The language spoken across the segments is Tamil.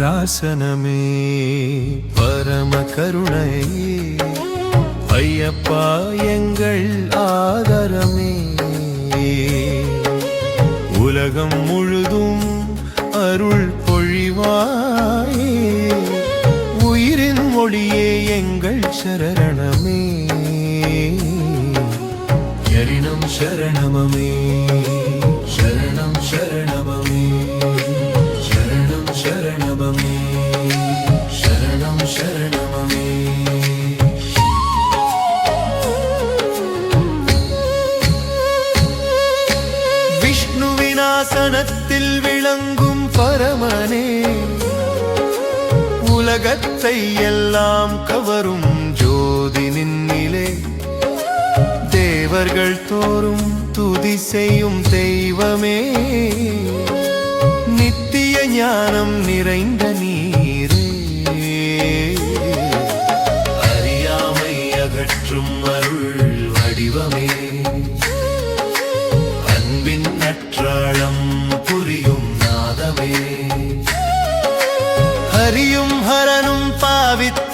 சாசனமே பரம கருணை ஐயப்பா எங்கள் ஆதரமே. உலகம் முழுதும் அருள் பொழிவாயே உயிரின் மொழியே எங்கள் சரணமே. எரினம் சரணமமே சரணம் சரணம். விஷ்ணுவினாசனத்தில் விளங்கும் பரமனே. உலகத்தை எல்லாம் கவரும் ஜோதி நின்னிலே தேவர்கள் தோறும் துதி செய்யும் தெய்வமே. நித்திய ஞானம் நிறைந்த நீ.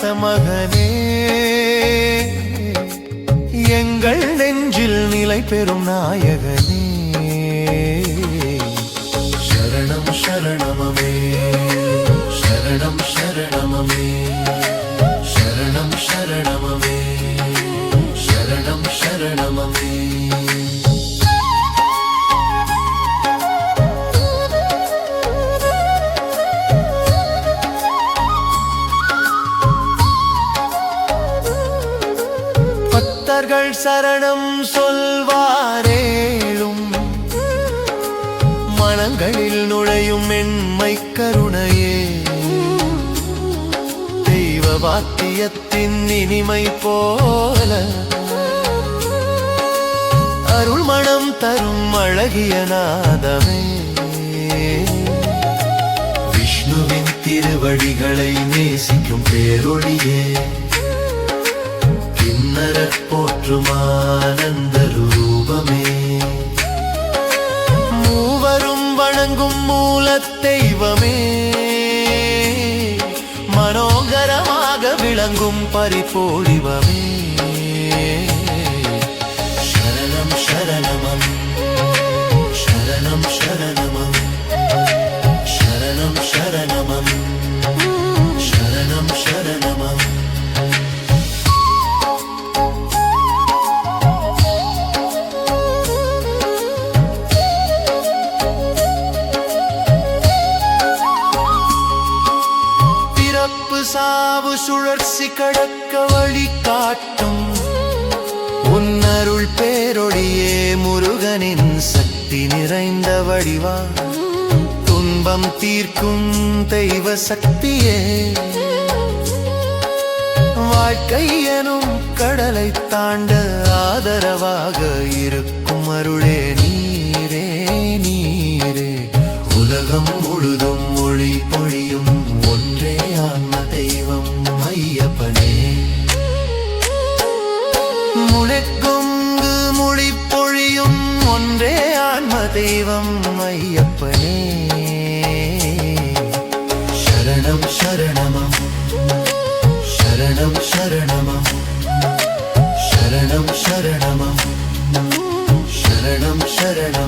பாவித்த மகனே எங்கள் நெஞ்சில் நிலை பெறும் நாயகனே சரணம் சரணமமே சரணம் சரணமமே சரணம் சரணமமே சரணம் சரணமமே. பக்தர்கள் சரணம் சொல்வாரேழும். மனங்களில் நுழையும் மென்மை கருணையே. தெய்வ வாத்தியத்தின் இனிமை போல. அருள் மனம் தரும் அழகிய நாதமே. விஷ்ணுவின் திருவடிகளை நேசிக்கும் பேரொழியே. கிண்ணரப்போ மாற்றும் ஆனந்த ரூபமே. மூவரும் வணங்கும் மூல தெய்வமே. மனோகரமாக விளங்கும் பரிபோடிவமே சரணம் சரணமம். சரணம் சரணமம். சரணம் சரணமம். சரணம் சரணமம். சுழற்சி கடக்க வழி காட்டும். உன்னருள் பேரொழியே முருகனின் சக்தி நிறைந்த வடிவா. துன்பம் தீர்க்கும் தெய்வ சக்தியே. வாழ்க்கை எனும் கடலை தாண்ட ஆதரவாக இருக்கும் அருளே நீரே நீரே. உலகம் முழுதும் மொழி பொழியும் ஒன்றே ஆன்ம தெய்வம். முழுக்கும் மொழி பொழியும் ஒன்றே ஆன்ம தெய்வம் ஐயப்பனே. சரணம் சரணமம். சரணம் சரணமம். சரணம் சரணமம். சரணம் சரணம்